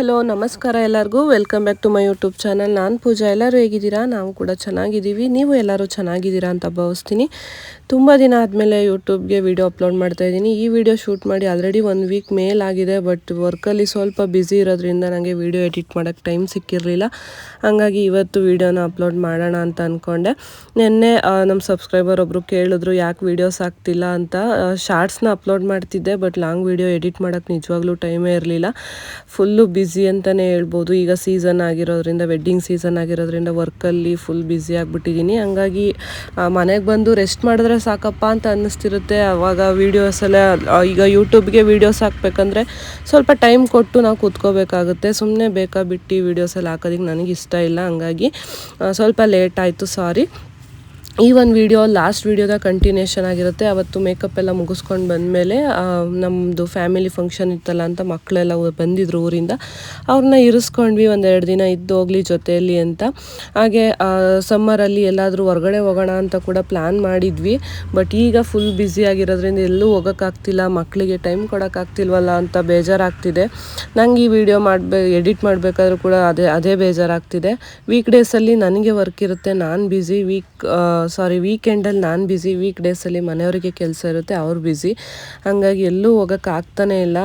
Hello, ನಮಸ್ಕಾರ ಎಲ್ಲರಿಗೂ. Welcome back to my YouTube channel ನಾನು ಪೂಜಾ. ಎಲ್ಲರೂ ಹೇಗಿದ್ದೀರಾ? ನಾವು ಕೂಡ ಚೆನ್ನಾಗಿದ್ದೀವಿ. ನೀವು ಎಲ್ಲರೂ ಚೆನ್ನಾಗಿದ್ದೀರಾ ಅಂತ ಭಾವಿಸ್ತೀನಿ. ತುಂಬ ದಿನ ಆದಮೇಲೆ ಯೂಟ್ಯೂಬ್ಗೆ ವೀಡಿಯೋ ಅಪ್ಲೋಡ್ ಮಾಡ್ತಾ ಇದ್ದೀನಿ. ಈ ವಿಡಿಯೋ ಶೂಟ್ ಮಾಡಿ ಆಲ್ರೆಡಿ ಒನ್ ವೀಕ್ ಮೇಲಾಗಿದೆ ಬಟ್ ವರ್ಕಲ್ಲಿ ಸ್ವಲ್ಪ ಬ್ಯುಸಿ ಇರೋದ್ರಿಂದ ನನಗೆ ವೀಡಿಯೋ ಎಡಿಟ್ ಮಾಡೋಕ್ಕೆ ಟೈಮ್ ಸಿಕ್ಕಿರಲಿಲ್ಲ. ಹಾಗಾಗಿ ಇವತ್ತು ವಿಡಿಯೋನ ಅಪ್ಲೋಡ್ ಮಾಡೋಣ ಅಂತ ಅಂದ್ಕೊಂಡೆ ನಿನ್ನೆ ನಮ್ಮ ಸಬ್ಸ್ಕ್ರೈಬರ್ ಒಬ್ಬರು ಕೇಳಿದ್ರು, ಯಾಕೆ ವೀಡಿಯೋಸ್ ಆಗ್ತಿಲ್ಲ ಅಂತ. ಶಾರ್ಟ್ಸ್ನ ಅಪ್ಲೋಡ್ ಮಾಡ್ತಿದ್ದೆ ಬಟ್ ಲಾಂಗ್ ವೀಡಿಯೋ ಎಡಿಟ್ ಮಾಡೋಕ್ಕೆ ನಿಜವಾಗ್ಲೂ ಟೈಮೇ ಇರಲಿಲ್ಲ. ಫುಲ್ಲು ಬ್ಯುಸಿ ಅಂತಲೇ ಹೇಳ್ಬೋದು. ಈಗ ಸೀಸನ್ ಆಗಿರೋದ್ರಿಂದ ವೆಡ್ಡಿಂಗ್ ಸೀಸನ್ ಆಗಿರೋದ್ರಿಂದ ವರ್ಕಲ್ಲಿ ಫುಲ್ ಬ್ಯುಸಿ ಆಗಿಬಿಟ್ಟಿದ್ದೀನಿ ಹಂಗಾಗಿ ಮನೆಗೆ ಬಂದು ರೆಸ್ಟ್ ಮಾಡಿದ್ರೆ ಸಾಕಪ್ಪ ಅಂತ ಅನ್ನಿಸ್ತಿರುತ್ತೆ. ಆವಾಗ ವೀಡಿಯೋಸ್ ಎಲ್ಲ ಈಗ ಯೂಟ್ಯೂಬ್ಗೆ ವೀಡಿಯೋಸ್ ಹಾಕ್ಬೇಕಂದ್ರೆ ಸ್ವಲ್ಪ ಟೈಮ್ ಕೊಟ್ಟು ನಾವು ಕೂತ್ಕೋಬೇಕಾಗುತ್ತೆ. ಸುಮ್ಮನೆ ಬೇಕಾ ಬಿಟ್ಟು ವೀಡಿಯೋಸ್ ಎಲ್ಲ ಹಾಕೋದಕ್ಕೆ ನನಗೆ ಇಷ್ಟ ಇಲ್ಲ. ಹಂಗಾಗಿ ಸ್ವಲ್ಪ ಲೇಟ್ ಆಯಿತು ಸಾರಿ ಈ ಒಂದು ವಿಡಿಯೋ ಲಾಸ್ಟ್ ವಿಡಿಯೋದ ಕಂಟಿನ್ಯೂಷನ್ ಆಗಿರುತ್ತೆ. ಅವತ್ತು ಮೇಕಪ್ ಎಲ್ಲ ಮುಗಿಸ್ಕೊಂಡು ಬಂದಮೇಲೆ ನಮ್ಮದು ಫ್ಯಾಮಿಲಿ ಫಂಕ್ಷನ್ ಇತ್ತಲ್ಲ ಅಂತ ಮಕ್ಕಳೆಲ್ಲ ಬಂದಿದ್ರು ಊರಿಂದ. ಅವ್ರನ್ನ ಇರಿಸ್ಕೊಂಡ್ವಿ ಒಂದೆರಡು ದಿನ ಇದ್ದು ಹೋಗ್ಲಿ ಜೊತೆಯಲ್ಲಿ ಅಂತ. ಹಾಗೆ ಸಮ್ಮರಲ್ಲಿ ಎಲ್ಲಾದರೂ ಹೊರಗಡೆ ಹೋಗೋಣ ಅಂತ ಕೂಡ ಪ್ಲ್ಯಾನ್ ಮಾಡಿದ್ವಿ. ಬಟ್ ಈಗ ಫುಲ್ ಬ್ಯುಸಿ ಆಗಿರೋದ್ರಿಂದ ಎಲ್ಲೂ ಹೋಗೋಕ್ಕಾಗ್ತಿಲ್ಲ ಮಕ್ಕಳಿಗೆ ಟೈಮ್ ಕೊಡೋಕ್ಕಾಗ್ತಿಲ್ವಲ್ಲ ಅಂತ ಬೇಜಾರಾಗ್ತಿದೆ. ನಂಗೆ ಈ ವಿಡಿಯೋ ಮಾಡಬೇ ಎಡಿಟ್ ಮಾಡಬೇಕಾದ್ರೂ ಕೂಡ ಅದೇ ಅದೇ ಬೇಜಾರಾಗ್ತಿದೆ. ವೀಕ್ ಡೇಸಲ್ಲಿ ನನಗೆ ವರ್ಕ್ ಇರುತ್ತೆ, ನಾನು ಬ್ಯುಸಿ ವೀಕ್ ಸಾರಿ ವೀಕೆಂಡಲ್ಲಿ ನಾನು ಬ್ಯುಸಿ ವೀಕ್ ಡೇಸಲ್ಲಿ ಮನೆಯವರಿಗೆ ಕೆಲಸ ಇರುತ್ತೆ, ಅವ್ರು ಬ್ಯುಸಿ ಹಾಗಾಗಿ ಎಲ್ಲೂ ಹೋಗೋಕ್ಕಾಗ್ತಾನೆ ಇಲ್ಲ.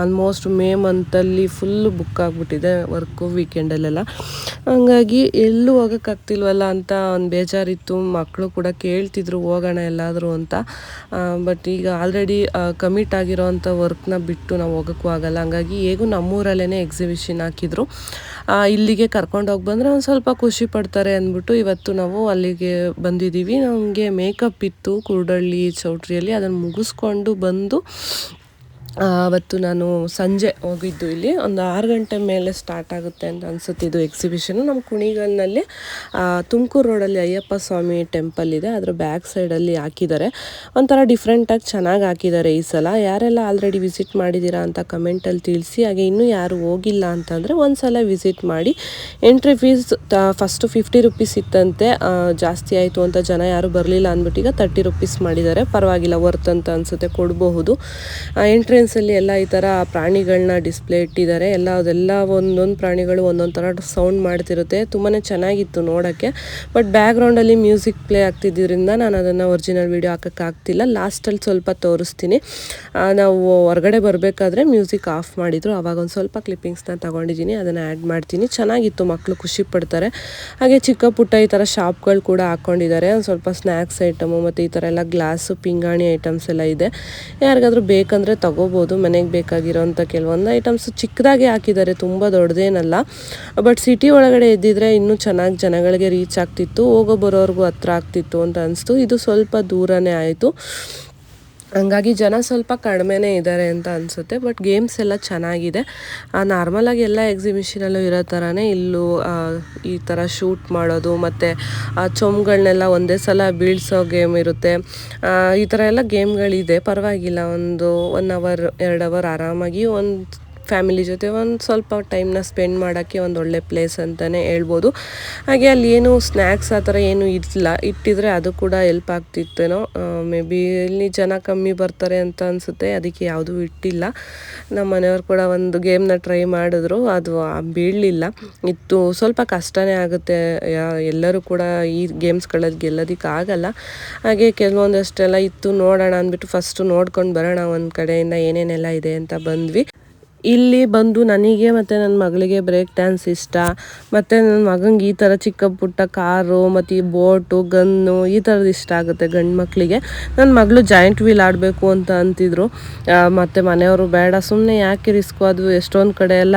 ಆಲ್ಮೋಸ್ಟ್ ಮೇ ಮಂತಲ್ಲಿ ಫುಲ್ ಬುಕ್ ಆಗಿಬಿಟ್ಟಿದೆ ವರ್ಕು ವೀಕೆಂಡಲ್ಲೆಲ್ಲ ಹಾಗಾಗಿ ಎಲ್ಲೂ ಹೋಗೋಕ್ಕಾಗ್ತಿಲ್ವಲ್ಲ ಅಂತ ಒಂದು ಬೇಜಾರಿತ್ತು. ಮಕ್ಕಳು ಕೂಡ ಕೇಳ್ತಿದ್ರು, ಹೋಗೋಣ ಎಲ್ಲಾದರೂ ಅಂತ. ಬಟ್ ಈಗ ಆಲ್ರೆಡಿ ಕಮಿಟ್ ಆಗಿರೋ ಅಂಥ ವರ್ಕ್ನ ಬಿಟ್ಟು ನಾವು ಹೋಗೋಕ್ಕೂ ಆಗಲ್ಲ. ಹಾಗಾಗಿ ಹೇಗೂ ನಮ್ಮೂರಲ್ಲೇ ಎಕ್ಸಿಬಿಷನ್ ಹಾಕಿದ್ರು. ಇಲ್ಲಿಗೆ ಕರ್ಕೊಂಡು ಹೋಗಿ ಬಂದರೆ ಒಂದು ಸ್ವಲ್ಪ ಖುಷಿ ಪಡ್ತಾರೆ ಅಂದ್ಬಿಟ್ಟು ಇವತ್ತು ನಾವು ಅಲ್ಲಿಗೆ ಬಂದಿದ್ದೀವಿ. ನಮಗೆ ಮೇಕಪ್ ಇತ್ತು, ಕುರುಡಳ್ಳಿ ಚೌಟ್ರಿಯಲ್ಲಿ. ಅದನ್ನು ಮುಗಿಸ್ಕೊಂಡು ಬಂದು ಆ, ಅವತ್ತು ನಾನು ಸಂಜೆ ಹೋಗಿದ್ದು ಇಲ್ಲಿ. ಒಂದು ಆರು ಗಂಟೆ ಮೇಲೆ ಸ್ಟಾರ್ಟ್ ಆಗುತ್ತೆ ಅಂತ ಅನ್ಸುತ್ತೆ ಇದು ಎಕ್ಸಿಬಿಷನು ನಮ್ಮ ಕುಣಿಗಲ್ನಲ್ಲಿ ತುಮಕೂರು ರೋಡಲ್ಲಿ ಅಯ್ಯಪ್ಪ ಸ್ವಾಮಿ ಟೆಂಪಲ್ ಇದೆ. ಅದರ ಬ್ಯಾಕ್ ಸೈಡಲ್ಲಿ ಹಾಕಿದ್ದಾರೆ. ಒಂಥರ ಡಿಫ್ರೆಂಟಾಗಿ ಚೆನ್ನಾಗಿ ಹಾಕಿದ್ದಾರೆ ಈ ಸಲ. ಯಾರೆಲ್ಲ ಆಲ್ರೆಡಿ ವಿಸಿಟ್ ಮಾಡಿದ್ದೀರಾ ಅಂತ ಕಮೆಂಟಲ್ಲಿ ತಿಳಿಸಿ. ಹಾಗೆ ಇನ್ನೂ ಯಾರು ಹೋಗಿಲ್ಲ ಅಂತಂದರೆ ಒಂದು ಸಲ ವಿಸಿಟ್ ಮಾಡಿ entry fees first fifty rupees ಇತ್ತಂತೆ. ಜಾಸ್ತಿ ಆಯಿತು ಅಂತ ಜನ ಯಾರು ಬರಲಿಲ್ಲ ಅಂದ್ಬಿಟ್ಟು ಈಗ ತರ್ಟಿ ರುಪೀಸ್ ಮಾಡಿದ್ದಾರೆ. ಪರವಾಗಿಲ್ಲ ವರ್ತ್ ಅಂತ ಅನಿಸುತ್ತೆ ಕೊಡಬಹುದು. ಎಂಟ್ರೆನ್ಸಲ್ಲಿ ಎಲ್ಲ ಈ ಥರ ಪ್ರಾಣಿಗಳನ್ನ ಡಿಸ್ಪ್ಲೇ ಇಟ್ಟಿದ್ದಾರೆ. ಎಲ್ಲ ಅದೆಲ್ಲ ಒಂದೊಂದು ಪ್ರಾಣಿಗಳು ಒಂದೊಂದು ಥರ ಸೌಂಡ್ ಮಾಡ್ತಿರುತ್ತೆ. ತುಂಬಾ ಚೆನ್ನಾಗಿತ್ತು ನೋಡೋಕ್ಕೆ. ಬಟ್ ಬ್ಯಾಕ್ಗ್ರೌಂಡಲ್ಲಿ ಮ್ಯೂಸಿಕ್ ಪ್ಲೇ ಆಗ್ತಿದ್ದರಿಂದ ನಾನು ಅದನ್ನು ಒರಿಜಿನಲ್ ವೀಡಿಯೋ ಹಾಕೋಕ್ಕಾಗ್ತಿಲ್ಲ ಲಾಸ್ಟಲ್ಲಿ ಸ್ವಲ್ಪ ತೋರಿಸ್ತೀನಿ. ನಾವು ಹೊರಗಡೆ ಬರಬೇಕಾದ್ರೆ ಮ್ಯೂಸಿಕ್ ಆಫ್ ಮಾಡಿದ್ರು. ಅವಾಗ ಒಂದು ಸ್ವಲ್ಪ ಕ್ಲಿಪ್ಪಿಂಗ್ಸ್ನ ತಗೊಂಡಿದ್ದೀನಿ. ಅದನ್ನು ಆ್ಯಡ್ ಮಾಡ್ತೀನಿ. ಚೆನ್ನಾಗಿತ್ತು. ಮಕ್ಕಳು ಖುಷಿ ಪಡ್ತಾರೆ. ಹಾಗೆ ಚಿಕ್ಕ ಪುಟ್ಟ ಈ ಥರ ಶಾಪ್ಗಳು ಕೂಡ ಹಾಕ್ಕೊಂಡಿದ್ದಾರೆ ಒಂದು ಸ್ವಲ್ಪ ಸ್ನ್ಯಾಕ್ಸ್ ಐಟಮು ಮತ್ತು ಈ ಥರ ಎಲ್ಲ ಗ್ಲಾಸು ಪಿಂಗಾಣಿ ಐಟಮ್ಸ್ ಎಲ್ಲ ಇದೆ. ಯಾರಿಗಾದ್ರೂ ಬೇಕಂದರೆ ತಗೋಬೋದು, ಮನೆಗೆ ಬೇಕಾಗಿರೋಂಥ ಕೆಲವೊಂದು ಐಟಮ್ಸ್ ಚಿಕ್ಕದಾಗೆ ಹಾಕಿದ್ದಾರೆ, ತುಂಬ ದೊಡ್ಡದೇನಲ್ಲ. ಬಟ್ ಸಿಟಿ ಒಳಗಡೆ ಇದ್ದಿದ್ರೆ ಇನ್ನೂ ಚೆನ್ನಾಗಿ ಜನಗಳಿಗೆ ರೀಚ್ ಆಗ್ತಿತ್ತು, ಹೋಗೋ ಬರೋರ್ಗೂ ಹತ್ರ ಆಗ್ತಿತ್ತು ಅಂತ ಅನಿಸ್ತು. ಇದು ಸ್ವಲ್ಪ ದೂರನೇ ಆಯಿತು. ಹಂಗಾಗಿ ಜನ ಸ್ವಲ್ಪ ಕಡಿಮೆನೇ ಇದ್ದಾರೆ ಅಂತ ಅನಿಸುತ್ತೆ ಬಟ್ ಗೇಮ್ಸ್ ಎಲ್ಲ ಚೆನ್ನಾಗಿದೆ. ನಾರ್ಮಲಾಗಿ ಎಲ್ಲ ಎಕ್ಸಿಬಿಷನಲ್ಲೂ ಇರೋ ಥರನೇ ಇಲ್ಲೂ ಆ, ಈ ಥರ ಶೂಟ್ ಮಾಡೋದು ಮತ್ತು ಚೊಂಬುಗಳನ್ನೆಲ್ಲ ಒಂದೇ ಸಲ ಬೀಳ್ಸೋ ಗೇಮ್ ಇರುತ್ತೆ. ಆ, ಈ ಥರ ಎಲ್ಲ ಗೇಮ್ಗಳಿದೆ ಪರವಾಗಿಲ್ಲ ಒಂದು ಒನ್ ಅವರ್ ಎರಡು ಅವರ್ ಆರಾಮಾಗಿ ಒಂದು ಫ್ಯಾಮಿಲಿ ಜೊತೆ ಒಂದು ಸ್ವಲ್ಪ ಟೈಮ್ನ ಸ್ಪೆಂಡ್ ಮಾಡೋಕ್ಕೆ ಒಂದು ಒಳ್ಳೆ ಪ್ಲೇಸ್ ಅಂತಲೇ ಹೇಳ್ಬೋದು. ಹಾಗೆ ಅಲ್ಲಿ ಏನು ಸ್ನ್ಯಾಕ್ಸ್ ಆ ಥರ ಏನು ಇರಲಿಲ್ಲ ಇಟ್ಟಿದ್ರೆ ಅದು ಕೂಡ ಹೆಲ್ಪ್ ಆಗ್ತಿತ್ತೇನೋ. ಮೇ ಬಿ ಇಲ್ಲಿ ಜನ ಕಮ್ಮಿ ಬರ್ತಾರೆ ಅಂತ ಅನಿಸುತ್ತೆ. ಅದಕ್ಕೆ ಯಾವುದೂ ಇಟ್ಟಿಲ್ಲ. ನಮ್ಮ ಮನೆಯವ್ರು ಕೂಡ ಒಂದು ಗೇಮ್ನ ಟ್ರೈ ಮಾಡಿದ್ರು. ಅದು ಬೀಳಲಿಲ್ಲ. ಇತ್ತು. ಸ್ವಲ್ಪ ಕಷ್ಟನೇ ಆಗುತ್ತೆ. ಎಲ್ಲರೂ ಕೂಡ ಈ ಗೇಮ್ಸ್ಗಳಲ್ಲಿ ಗೆಲ್ಲೋದಕ್ಕೆ ಆಗಲ್ಲ. ಹಾಗೆ ಕೆಲವೊಂದಷ್ಟೆಲ್ಲ ಇತ್ತು ನೋಡೋಣ ಅಂದ್ಬಿಟ್ಟು ಫಸ್ಟು ನೋಡ್ಕೊಂಡು ಬರೋಣ ಒಂದು ಕಡೆಯಿಂದ ಏನೇನೆಲ್ಲ ಇದೆ ಅಂತ ಬಂದ್ವಿ. ಇಲ್ಲಿ ಬಂದು ನನಗೆ ಮತ್ತು ನನ್ನ ಮಗಳಿಗೆ ಬ್ರೇಕ್ ಡ್ಯಾನ್ಸ್ ಇಷ್ಟ. ಮತ್ತು ನನ್ನ ಮಗಂಗೆ ಈ ಥರ ಚಿಕ್ಕ ಪುಟ್ಟ ಕಾರು, ಮತ್ತು ಈ ಬೋಟು ಗನ್ನು ಈ ಥರದ್ದು ಇಷ್ಟ ಆಗುತ್ತೆ ಗಂಡು ಮಕ್ಕಳಿಗೆ ನನ್ನ ಮಗಳು ಜಾಯಿಂಟ್ ವೀಲ್ ಆಡಬೇಕು ಅಂತ ಅಂತಿದ್ರು. ಮತ್ತು ಮನೆಯವರು ಬೇಡ. ಸುಮ್ಮನೆ ಯಾಕೆ ರಿಸ್ಕು ಅದು? ಎಷ್ಟೊಂದು ಕಡೆ ಎಲ್ಲ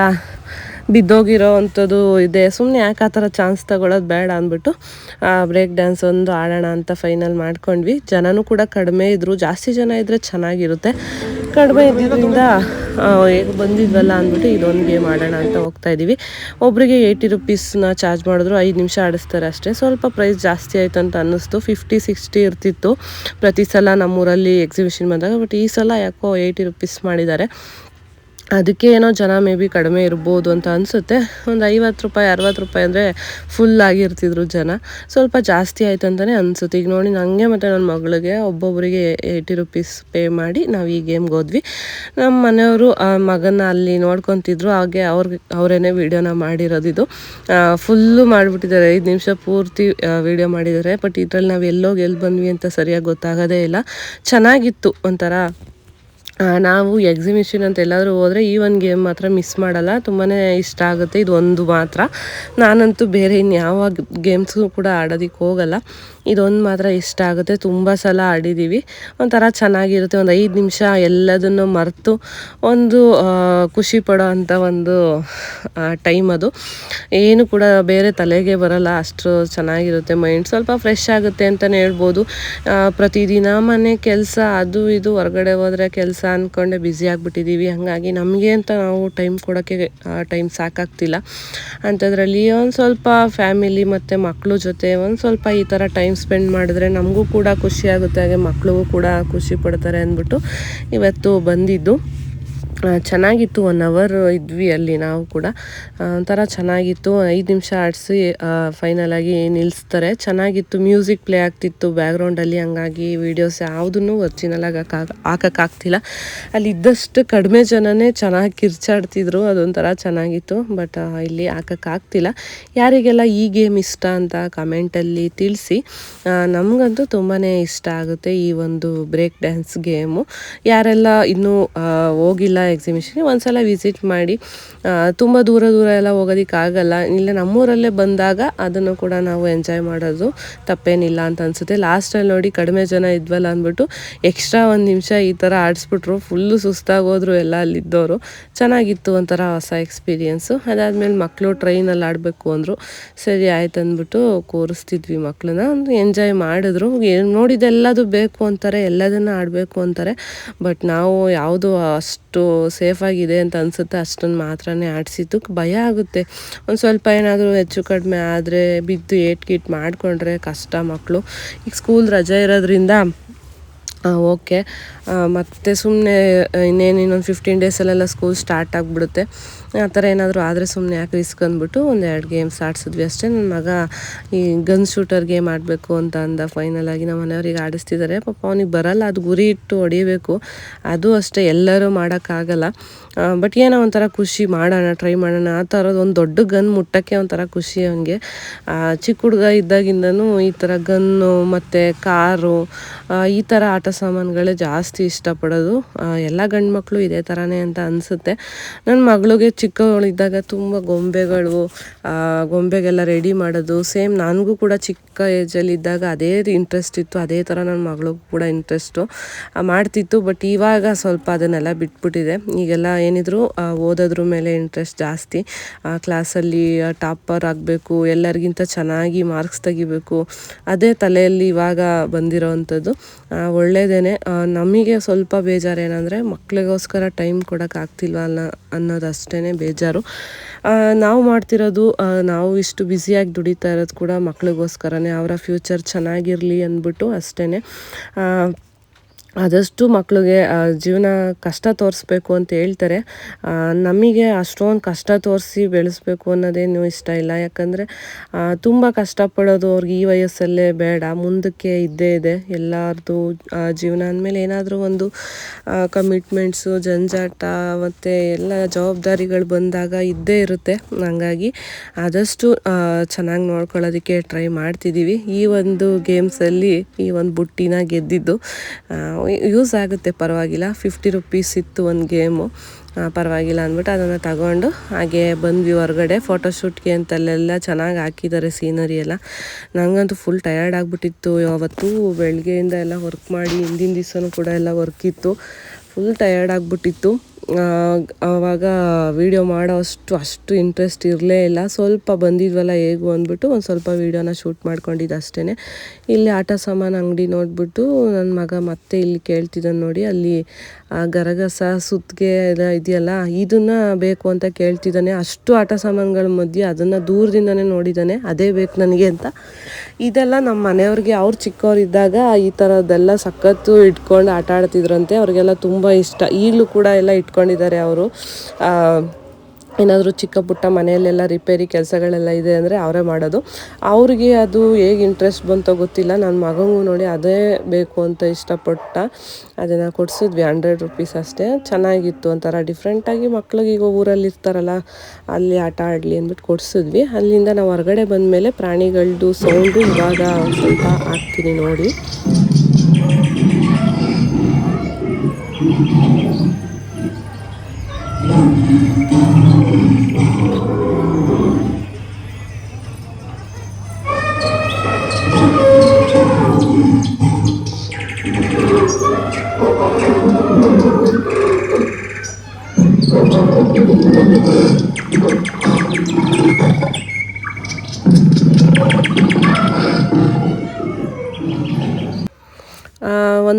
ಬಿದ್ದೋಗಿರೋ ಅಂಥದ್ದು ಇದೆ. ಸುಮ್ಮನೆ ಯಾಕೆ ಆ ಥರ ಚಾನ್ಸ್ ತಗೊಳ್ಳೋದು ಬೇಡ ಅಂದ್ಬಿಟ್ಟು ಬ್ರೇಕ್ ಡ್ಯಾನ್ಸ್ ಒಂದು ಆಡೋಣ ಅಂತ ಫೈನಲ್ ಮಾಡ್ಕೊಂಡ್ವಿ. ಜನನೂ ಕೂಡ ಕಡಿಮೆ ಇದ್ದರು ಜಾಸ್ತಿ ಜನ ಇದ್ದರೆ ಚೆನ್ನಾಗಿರುತ್ತೆ. ಕಡಿಮೆ ಇದ್ದಿದ್ದರಿಂದ ಬಂದಿದ್ವಲ್ಲ ಅಂದ್ಬಿಟ್ಟು ಇದೊಂದು ಗೇಮ್ ಆಡೋಣ ಅಂತ ಹೋಗ್ತಾ ಇದ್ದೀವಿ ಒಬ್ಬರಿಗೆ ಏಯ್ಟಿ ರುಪೀಸ್ನ ಚಾರ್ಜ್ ಮಾಡಿದ್ರು, ಐದು ನಿಮಿಷ ಆಡಿಸ್ತಾರೆ ಅಷ್ಟೇ. ಸ್ವಲ್ಪ ಪ್ರೈಸ್ ಜಾಸ್ತಿ ಆಯಿತು ಅಂತ ಅನ್ನಿಸ್ತು. ಫಿಫ್ಟಿ ಸಿಕ್ಸ್ಟಿ ಇರ್ತಿತ್ತು ಪ್ರತಿ ಸಲ ನಮ್ಮೂರಲ್ಲಿ ಎಕ್ಸಿಬಿಷನ್ ಬಂದಾಗ ಬಟ್ ಈ ಸಲ ಯಾಕೋ ಏಯ್ಟಿ ರುಪೀಸ್ ಮಾಡಿದ್ದಾರೆ. ಅದಕ್ಕೆ ಏನೋ ಜನ ಮೇ ಬಿ ಕಡಿಮೆ ಇರ್ಬೋದು ಅಂತ ಅನಿಸುತ್ತೆ. ಒಂದು ಐವತ್ತು ರೂಪಾಯಿ, ಅರವತ್ತು ರೂಪಾಯಿ ಅಂದರೆ ಫುಲ್ ಆಗಿರ್ತಿದ್ರು ಜನ. ಸ್ವಲ್ಪ ಜಾಸ್ತಿ ಆಯ್ತು ಅಂತಲೇ ಅನಿಸುತ್ತೆ. ಈಗ ನೋಡಿ ನನಗೆ ಮತ್ತು ನನ್ನ ಮಗಳಿಗೆ ಒಬ್ಬೊಬ್ಬರಿಗೆ ಏಯ್ಟಿ ರುಪೀಸ್ ಪೇ ಮಾಡಿ ನಾವು ಈ ಗೇಮ್ಗೆ ಹೋದ್ವಿ. ನಮ್ಮ ಮನೆಯವರು, ಆ ಮಗನ ಅಲ್ಲಿ ನೋಡ್ಕೊತಿದ್ರು. ಹಾಗೆ ಅವ್ರಿಗೆ ಅವರೇನೆ ವೀಡಿಯೋನ ಮಾಡಿರೋದು ಇದು. ಫುಲ್ಲು ಮಾಡಿಬಿಟ್ಟಿದ್ದಾರೆ. ಐದು ನಿಮಿಷ ಪೂರ್ತಿ ವೀಡಿಯೋ ಮಾಡಿದ್ದಾರೆ. ಬಟ್ ಇದರಲ್ಲಿ ನಾವು ಎಲ್ಲೋಗಿ ಎಲ್ಲಿ ಬಂದ್ವಿ ಅಂತ ಸರಿಯಾಗಿ ಗೊತ್ತಾಗೋದೇ ಇಲ್ಲ. ಚೆನ್ನಾಗಿತ್ತು ಒಂಥರ. ನಾವು ಎಕ್ಸಿಬಿಷನ್ ಅಂತ ಎಲ್ಲಾದರೂ ಹೋದರೆ ಈ ಒಂದು ಗೇಮ್ ಮಾತ್ರ ಮಿಸ್ ಮಾಡಲ್ಲ. ತುಂಬಾ ಇಷ್ಟ ಆಗುತ್ತೆ. ಇದು ಒಂದು ಮಾತ್ರ. ನಾನಂತೂ ಬೇರೆ ಇನ್ಯಾವ ಗೇಮ್ಸು ಕೂಡ ಆಡೋದಕ್ಕೆ ಹೋಗಲ್ಲ. ಇದೊಂದು ಮಾತ್ರ ಇಷ್ಟ ಆಗುತ್ತೆ. ತುಂಬ ಸಲ ಆಡಿದ್ದೀವಿ ಒಂಥರ ಚೆನ್ನಾಗಿರುತ್ತೆ. ಒಂದು ಐದು ನಿಮಿಷ ಎಲ್ಲದನ್ನು ಮರೆತು ಒಂದು ಖುಷಿ ಪಡೋ ಅಂಥ ಒಂದು ಟೈಮ್ ಅದು. ಏನು ಕೂಡ ಬೇರೆ ತಲೆಗೆ ಬರಲ್ಲ. ಅಷ್ಟು ಚೆನ್ನಾಗಿರುತ್ತೆ ಮೈಂಡ್. ಸ್ವಲ್ಪ ಫ್ರೆಶ್ ಆಗುತ್ತೆ ಅಂತಲೇ ಹೇಳ್ಬೋದು. ಪ್ರತಿದಿನ ಮನೆ ಕೆಲಸ ಅದು ಇದು, ಹೊರಗಡೆ ಹೋದರೆ ಕೆಲಸ ಅಂದ್ಕೊಂಡೆ ಬ್ಯುಸಿ ಆಗಿಬಿಟ್ಟಿದ್ದೀವಿ ಹಾಗಾಗಿ ನಮಗೆ ಅಂತ ನಾವು ಟೈಮ್ ಕೊಡೋಕ್ಕೆ ಟೈಮ್ ಸಾಕಾಗ್ತಿಲ್ಲ. ಅಂಥದ್ರಲ್ಲಿ ಒಂದು ಸ್ವಲ್ಪ ಫ್ಯಾಮಿಲಿ ಮತ್ತು ಮಕ್ಕಳು ಜೊತೆ ಒಂದು ಸ್ವಲ್ಪ ಈ ಥರ ಟೈಮ್ ಸ್ಪೆಂಡ್ ಮಾಡಿದ್ರೆ ನಮಗೂ ಕೂಡ ಖುಷಿ ಆಗುತ್ತೆ ಹಾಗೆ ಮಕ್ಳಿಗೂ ಕೂಡ ಖುಷಿ ಪಡ್ತಾರೆ ಅಂದ್ಬಿಟ್ಟು ಇವತ್ತು ಬಂದಿದ್ದು. ಚೆನ್ನಾಗಿತ್ತು ಒನ್ ಅವರ್ ಇದ್ವಿ ಅಲ್ಲಿ ನಾವು ಕೂಡ. ಒಂಥರ ಚೆನ್ನಾಗಿತ್ತು. ಐದು ನಿಮಿಷ ಆಡಿಸಿ ಫೈನಲಾಗಿ ನಿಲ್ಲಿಸ್ತಾರೆ ಚೆನ್ನಾಗಿತ್ತು. ಮ್ಯೂಸಿಕ್ ಪ್ಲೇ ಆಗ್ತಿತ್ತು. ಬ್ಯಾಕ್ಗ್ರೌಂಡಲ್ಲಿ ಹಂಗಾಗಿ ವೀಡಿಯೋಸ್ ಯಾವುದನ್ನು ಒರ್ಜಿನಲ್ ಆಗಿ ಹಾಕೋಕ್ಕಾಗ್ತಿಲ್ಲ. ಅಲ್ಲಿ ಇದ್ದಷ್ಟು ಕಡಿಮೆ ಜನನೇ ಚೆನ್ನಾಗಿ ಕಿರ್ಚಾಡ್ತಿದ್ರು. ಅದೊಂಥರ ಚೆನ್ನಾಗಿತ್ತು. ಬಟ್ ಇಲ್ಲಿ ಹಾಕೋಕ್ಕಾಗ್ತಿಲ್ಲ. ಯಾರಿಗೆಲ್ಲ ಈ ಗೇಮ್ ಇಷ್ಟ ಅಂತ ಕಮೆಂಟಲ್ಲಿ ತಿಳಿಸಿ. ನಮಗಂತೂ ತುಂಬಾ ಇಷ್ಟ ಆಗುತ್ತೆ ಈ ಒಂದು ಬ್ರೇಕ್ ಡ್ಯಾನ್ಸ್ ಗೇಮು ಯಾರೆಲ್ಲ ಇನ್ನೂ ಹೋಗಿಲ್ಲ ಎಕ್ಸಿಬಿಷನ್ಗೆ ಒಂದು ಸಲ ವಿಸಿಟ್ ಮಾಡಿ ತುಂಬ ದೂರ ದೂರ ಎಲ್ಲ ಹೋಗೋದಕ್ಕಾಗಲ್ಲ ಇಲ್ಲ ನಮ್ಮೂರಲ್ಲೇ ಬಂದಾಗ ಅದನ್ನು ಕೂಡ ನಾವು ಎಂಜಾಯ್ ಮಾಡೋದು ತಪ್ಪೇನಿಲ್ಲ ಅಂತ ಅನಿಸುತ್ತೆ. ಲಾಸ್ಟಲ್ಲಿ ನೋಡಿ ಕಡಿಮೆ ಜನ ಇದ್ವಲ್ಲ ಅಂದ್ಬಿಟ್ಟು ಎಕ್ಸ್ಟ್ರಾ ಒಂದು ನಿಮಿಷ ಈ ಥರ ಆಡಿಸ್ಬಿಟ್ರು. ಫುಲ್ಲು ಸುಸ್ತಾಗೋದ್ರು ಎಲ್ಲ ಅಲ್ಲಿದ್ದವರು ಚೆನ್ನಾಗಿತ್ತು ಒಂಥರ ಹೊಸ ಎಕ್ಸ್ಪೀರಿಯೆನ್ಸು ಅದಾದಮೇಲೆ ಮಕ್ಕಳು ಟ್ರೈನಲ್ಲಿ ಆಡಬೇಕು ಅಂದರು. ಸರಿ ಆಯ್ತು ಅಂದ್ಬಿಟ್ಟು ಕೂರಿಸ್ತಿದ್ವಿ ಮಕ್ಕಳನ್ನ ಎಂಜಾಯ್ ಮಾಡಿದ್ರು. ನೋಡಿದೆಲ್ಲದು ಬೇಕು ಅಂತಾರೆ, ಎಲ್ಲದನ್ನು ಆಡಬೇಕು ಅಂತಾರೆ. ಬಟ್ ನಾವು ಯಾವುದು ಅಷ್ಟು ಸೇಫಾಗಿದೆ ಅಂತ ಅನಿಸುತ್ತೆ ಅಷ್ಟನ್ನು ಮಾತ್ರನೇ ಆಡಿಸಿದ್ದು. ಭಯ ಆಗುತ್ತೆ. ಒಂದು ಸ್ವಲ್ಪ ಏನಾದರೂ ಹೆಚ್ಚು ಕಡಿಮೆ ಆದರೆ ಬಿದ್ದು ಏಟ್ ಗಿಟ್ ಮಾಡಿಕೊಂಡ್ರೆ ಕಷ್ಟ ಮಕ್ಕಳು ಈಗ ಸ್ಕೂಲ್ ರಜೆ ಇರೋದ್ರಿಂದ ಓಕೆ ಮತ್ತು ಸುಮ್ಮನೆ ಇನ್ನೇನು ಇನ್ನೊಂದು ಫಿಫ್ಟೀನ್ ಡೇಸಲ್ಲೆಲ್ಲ ಸ್ಕೂಲ್ ಸ್ಟಾರ್ಟ್ ಆಗಿಬಿಡುತ್ತೆ. ಆ ಥರ ಏನಾದರೂ ಆದರೆ ಸುಮ್ಮನೆ ಯಾಕೆ ರಿಸ್ಕ್ ಅಂದ್ಬಿಟ್ಟು ಒಂದು ಎರಡು ಗೇಮ್ಸ್ ಆಡಿಸಿದ್ವಿ ಅಷ್ಟೇ. ನನ್ನ ಮಗ ಈ ಗನ್ ಶೂಟರ್ ಗೇಮ್ ಆಡಬೇಕು ಅಂತ ಅಂದ. ಫೈನಲ್ ಆಗಿ ನಮ್ಮ ಮನೆಯವ್ರಿಗೆ ಆಡಿಸ್ತಿದ್ದಾರೆ. ಪಾಪ ಅವನಿಗೆ ಬರಲ್ಲ. ಅದು ಗುರಿ ಇಟ್ಟು ಹೊಡಿಬೇಕು. ಅದು ಅಷ್ಟೇ. ಎಲ್ಲರೂ ಮಾಡೋಕ್ಕಾಗಲ್ಲ. ಬಟ್ ಏನೋ ಒಂಥರ ಖುಷಿ ಮಾಡೋಣ ಟ್ರೈ ಮಾಡೋಣ. ಆ ಥರದ್ದು ಒಂದು ದೊಡ್ಡ ಗನ್ ಮುಟ್ಟಕ್ಕೆ ಒಂಥರ ಖುಷಿ ಅವನಿಗೆ. ಚಿಕ್ಕ ಹುಡುಗ ಇದ್ದಾಗಿಂದನೂ ಈ ಥರ ಗನ್ನು ಮತ್ತು ಕಾರು ಈ ಥರ ಆಟ ಸಾಮಾನುಗಳೇ ಜಾಸ್ತಿ ಇಷ್ಟಪಡೋದು. ಎಲ್ಲ ಗಂಡು ಮಕ್ಕಳು ಇದೇ ಥರನೇ ಅಂತ ಅನಿಸುತ್ತೆ. ನನ್ನ ಮಗಳಿಗೆ ಚಿಕ್ಕವಳಿದ್ದಾಗ ತುಂಬ ಗೊಂಬೆಗಳು ಗೊಂಬೆಗೆಲ್ಲ ರೆಡಿ ಮಾಡೋದು. ಸೇಮ್ ನನಗೂ ಕೂಡ ಚಿಕ್ಕ ಏಜಲ್ಲಿದ್ದಾಗ ಅದೇ ಇಂಟ್ರೆಸ್ಟ್ ಇತ್ತು. ಅದೇ ಥರ ನನ್ನ ಮಗಳಿಗೂ ಕೂಡ ಇಂಟ್ರೆಸ್ಟು ಮಾಡ್ತಿತ್ತು ಬಟ್ ಇವಾಗ ಸ್ವಲ್ಪ ಅದನ್ನೆಲ್ಲ ಬಿಟ್ಬಿಟ್ಟಿದೆ. ಈಗೆಲ್ಲ ಏನಿದ್ರು ಓದೋದ್ರ ಮೇಲೆ ಇಂಟ್ರೆಸ್ಟ್ ಜಾಸ್ತಿ. ಕ್ಲಾಸಲ್ಲಿ ಟಾಪರ್ ಆಗಬೇಕು, ಎಲ್ಲರಿಗಿಂತ ಚೆನ್ನಾಗಿ ಮಾರ್ಕ್ಸ್ ತೆಗಿಬೇಕು. ಅದೇ ತಲೆಯಲ್ಲಿ ಇವಾಗ ಬಂದಿರೋವಂಥದ್ದು. ಒಳ್ಳೆಯದೇನೆ ನಮಗೆ ಸ್ವಲ್ಪ ಬೇಜಾರು ಮಕ್ಕಳಿಗೋಸ್ಕರ ಟೈಮ್ ಕೊಡೋಕ್ಕಾಗ್ತಿಲ್ವ ಅಲ್ಲ ಅನ್ನೋದು ಅಷ್ಟೇ ಬೇಜಾರು. ನಾವು ಮಾಡ್ತಿರೋದು ನಾವು ಇಷ್ಟು ಬ್ಯುಸಿಯಾಗಿ ದುಡಿತಾ ಇರೋದು ಕೂಡ ಮಕ್ಳಿಗೋಸ್ಕರನೇ, ಅವರ ಫ್ಯೂಚರ್ ಚೆನ್ನಾಗಿರಲಿ ಅಂದ್ಬಿಟ್ಟು ಅಷ್ಟೇ ಆದಷ್ಟು ಮಕ್ಕಳಿಗೆ ಜೀವನ ಕಷ್ಟ ತೋರಿಸ್ಬೇಕು ಅಂತ ಹೇಳ್ತಾರೆ. ನಮಗೆ ಅಷ್ಟೊಂದು ಕಷ್ಟ ತೋರಿಸಿ ಬೆಳೆಸ್ಬೇಕು ಅನ್ನೋದೇನು ಇಷ್ಟ ಇಲ್ಲ. ಯಾಕಂದರೆ ತುಂಬ ಕಷ್ಟಪಡೋದು ಅವ್ರಿಗೆ ಈ ವಯಸ್ಸಲ್ಲೇ ಬೇಡ. ಮುಂದಕ್ಕೆ ಇದ್ದೇ ಇದೆ. ಎಲ್ಲರದು ಜೀವನ ಅಂದಮೇಲೆ ಏನಾದರೂ ಒಂದು ಕಮಿಟ್ಮೆಂಟ್ಸು ಜಂಜಾಟ ಮತ್ತು ಎಲ್ಲ ಜವಾಬ್ದಾರಿಗಳು ಬಂದಾಗ ಇದ್ದೇ ಇರುತ್ತೆ. ಹಂಗಾಗಿ ಆದಷ್ಟು ಚೆನ್ನಾಗಿ ನೋಡ್ಕೊಳ್ಳೋದಕ್ಕೆ ಟ್ರೈ ಮಾಡ್ತಿದ್ದೀವಿ. ಈ ಒಂದು ಗೇಮ್ಸಲ್ಲಿ ಈ ಒಂದು ಬುಟ್ಟಿನ ಗೆದ್ದಿದ್ದು. ಯೂಸ್ ಆಗುತ್ತೆ ಪರವಾಗಿಲ್ಲ. ಫಿಫ್ಟಿ ರುಪೀಸ್ ಇತ್ತು ಒಂದು ಗೇಮು ಪರವಾಗಿಲ್ಲ ಅಂದ್ಬಿಟ್ಟು ಅದನ್ನು ತಗೊಂಡು ಹಾಗೆ ಬಂದ್ವಿ ಹೊರಗಡೆ. ಫೋಟೋಶೂಟ್ಗೆ ಅಂತಲ್ಲೆಲ್ಲ ಚೆನ್ನಾಗಿ ಹಾಕಿದ್ದಾರೆ ಸೀನರಿ ಎಲ್ಲ. ನನಗಂತೂ ಫುಲ್ ಟಯರ್ಡ್ ಆಗಿಬಿಟ್ಟಿತ್ತು. ಅವತ್ತು ಬೆಳಗ್ಗೆಯಿಂದ ಎಲ್ಲ ವರ್ಕ್ ಮಾಡಿ, ಹಿಂದಿನ ದಿವಸನೂ ಕೂಡ ಎಲ್ಲ ವರ್ಕ್ ಇತ್ತು. ಫುಲ್ ಟಯರ್ಡ್ ಆಗಿಬಿಟ್ಟಿತ್ತು. ಆವಾಗ ವೀಡಿಯೋ ಮಾಡೋ ಅಷ್ಟು ಅಷ್ಟು ಇಂಟ್ರೆಸ್ಟ್ ಇರಲೇ ಇಲ್ಲ. ಸ್ವಲ್ಪ ಬಂದಿದ್ವಲ್ಲ ಹೇಗೂ ಅಂದ್ಬಿಟ್ಟು ಒಂದು ಸ್ವಲ್ಪ ವೀಡಿಯೋನ ಶೂಟ್ ಮಾಡ್ಕೊಂಡಿದ್ದು ಅಷ್ಟೇ ಇಲ್ಲಿ ಆಟ ಸಾಮಾನು ಅಂಗಡಿ ನೋಡಿಬಿಟ್ಟು ನನ್ನ ಮಗ ಮತ್ತೆ ಇಲ್ಲಿ ಕೇಳ್ತಿದ್ದಾನೆ ನೋಡಿ. ಅಲ್ಲಿ ಗರಗಸ ಸುತ್ತಿಗೆ ಇದೆಯಲ್ಲ, ಇದನ್ನ ಬೇಕು ಅಂತ ಕೇಳ್ತಿದ್ದಾನೆ. ಅಷ್ಟು ಆಟ ಸಾಮಾನುಗಳ ಮಧ್ಯೆ ಅದನ್ನು ದೂರದಿಂದನೇ ನೋಡಿದ್ದಾನೆ. ಅದೇ ಬೇಕು ನನಗೆ ಅಂತ. ಇದೆಲ್ಲ ನಮ್ಮ ಮನೆಯವ್ರಿಗೆ, ಅವ್ರು ಚಿಕ್ಕವರಿದ್ದಾಗ ಈ ಥರದ್ದೆಲ್ಲ ಸಖತ್ತು ಇಟ್ಕೊಂಡು ಆಟ ಆಡ್ತಿದ್ರಂತೆ. ಅವ್ರಿಗೆಲ್ಲ ತುಂಬ ಇಷ್ಟ. ಈಗಲೂ ಕೂಡ ಎಲ್ಲ ಇಟ್ಕೊಂಡಿದ್ದಾರೆ ಅವರು. ಏನಾದರೂ ಚಿಕ್ಕ ಪುಟ್ಟ ಮನೆಯಲ್ಲೆಲ್ಲ ರಿಪೇರಿ ಕೆಲಸಗಳೆಲ್ಲ ಇದೆ ಅಂದರೆ ಅವರೇ ಮಾಡೋದು. ಅವ್ರಿಗೆ ಅದು ಹೇಗೆ ಇಂಟ್ರೆಸ್ಟ್ ಬಂತೋ ಗೊತ್ತಿಲ್ಲ. ನನ್ನ ಮಗಂಗೂ ನೋಡಿ ಅದೇ ಬೇಕು ಅಂತ ಇಷ್ಟಪಟ್ಟ ಅದನ್ನು ಕೊಡಿಸಿದ್ವಿ. ಹಂಡ್ರೆಡ್ ರುಪೀಸ್ ಅಷ್ಟೇ. ಚೆನ್ನಾಗಿತ್ತು ಒಂಥರ ಡಿಫ್ರೆಂಟಾಗಿ ಮಕ್ಳಿಗೆ ಈಗ ಊರಲ್ಲಿ ಇರ್ತಾರಲ್ಲ, ಅಲ್ಲಿ ಆಟ ಆಡಲಿ ಅಂದ್ಬಿಟ್ಟು ಕೊಡಿಸಿದ್ವಿ. ಅಲ್ಲಿಂದ ನಾವು ಹೊರಗಡೆ ಬಂದ ಮೇಲೆ ಪ್ರಾಣಿಗಳದ್ದು ಸೌಂಡು ಇವಾಗ ಸ್ವಲ್ಪ ಹಾಕ್ತೀನಿ ನೋಡಿ. ಆ,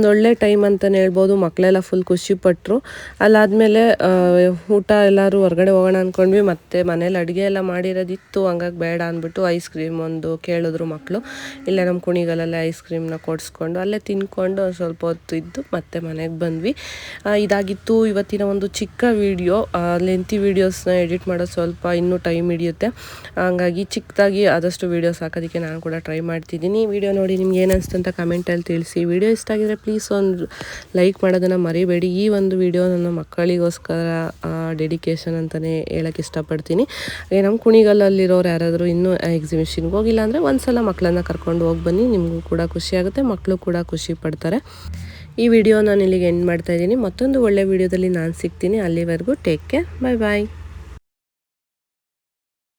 ಒಂದೊಳ್ಳೆ ಟೈಮ್ ಅಂತಲೇ ಹೇಳ್ಬೋದು. ಮಕ್ಕಳೆಲ್ಲ ಫುಲ್ ಖುಷಿಪಟ್ಟರು ಅಲ್ಲಾದಮೇಲೆ ಊಟ ಎಲ್ಲರೂ ಹೊರಗಡೆ ಹೋಗೋಣ ಅಂದ್ಕೊಂಡ್ವಿ ಮತ್ತು ಮನೇಲಿ ಅಡುಗೆ ಎಲ್ಲ ಮಾಡಿರೋದಿತ್ತು. ಹಂಗಾಗಿ ಬೇಡ ಅಂದ್ಬಿಟ್ಟು ಐಸ್ ಕ್ರೀಮ್ ಒಂದು ಕೇಳಿದ್ರು ಮಕ್ಕಳು ಇಲ್ಲೇ ನಮ್ಮ ಕುಣಿಗಲಲ್ಲೇ ಐಸ್ ಕ್ರೀಮ್ನ ಕೊಡಿಸ್ಕೊಂಡು ಅಲ್ಲೇ ತಿನ್ಕೊಂಡು ಒಂದು ಸ್ವಲ್ಪ ಹೊತ್ತು ಇದ್ದು ಮತ್ತೆ ಮನೆಗೆ ಬಂದ್ವಿ. ಇದಾಗಿತ್ತು. ಇವತ್ತಿನ ಒಂದು ಚಿಕ್ಕ ವಿಡಿಯೋ. ಲೆಂತಿ ವೀಡಿಯೋಸ್ನ ಎಡಿಟ್ ಮಾಡೋದು ಸ್ವಲ್ಪ ಇನ್ನೂ ಟೈಮ್ ಹಿಡಿಯುತ್ತೆ. ಹಂಗಾಗಿ ಚಿಕ್ಕದಾಗಿ ಆದಷ್ಟು ವೀಡಿಯೋಸ್ ಹಾಕೋದಕ್ಕೆ ನಾನು ಕೂಡ ಟ್ರೈ ಮಾಡ್ತಿದ್ದೀನಿ. ವಿಡಿಯೋ ನೋಡಿ ನಿಮ್ಗೆ ಏನು ಅನಿಸ್ತು ಅಂತ ಕಮೆಂಟಲ್ಲಿ ತಿಳಿಸಿ. ವಿಡಿಯೋ ಇಷ್ಟ ಆಗಿದ್ರೆ ಪ್ಲೀಸ್ ಒಂದು ಲೈಕ್ ಮಾಡೋದನ್ನು ಮರಿಬೇಡಿ. ಈ ಒಂದು ವಿಡಿಯೋ ನನ್ನ ಮಕ್ಕಳಿಗೋಸ್ಕರ ಡೆಡಿಕೇಶನ್ ಅಂತಲೇ ಹೇಳೋಕ್ಕೆ ಇಷ್ಟಪಡ್ತೀನಿ. ಹಾಗೆ ನಮ್ಮ ಕುಣಿಗಲ್ಲಲ್ಲಿರೋರು ಯಾರಾದರೂ ಇನ್ನೂ ಎಕ್ಸಿಬಿಷನ್ಗೆ ಹೋಗಿಲ್ಲ ಅಂದರೆ ಒಂದ್ಸಲ ಮಕ್ಕಳನ್ನ ಕರ್ಕೊಂಡು ಹೋಗಿ ಬನ್ನಿ, ನಿಮಗೂ ಕೂಡ ಖುಷಿಯಾಗುತ್ತೆ ಮಕ್ಕಳು ಕೂಡ ಖುಷಿ ಪಡ್ತಾರೆ. ಈ ವಿಡಿಯೋ ನಾನು ಇಲ್ಲಿಗೆ ಎಂಡ್ ಮಾಡ್ತಾಯಿದ್ದೀನಿ ಮತ್ತೊಂದು ಒಳ್ಳೆ ವಿಡಿಯೋದಲ್ಲಿ ನಾನು ಸಿಗ್ತೀನಿ. ಅಲ್ಲಿವರೆಗೂ ಟೇಕ್ ಕೇರ್ ಬಾಯ್ ಬಾಯ್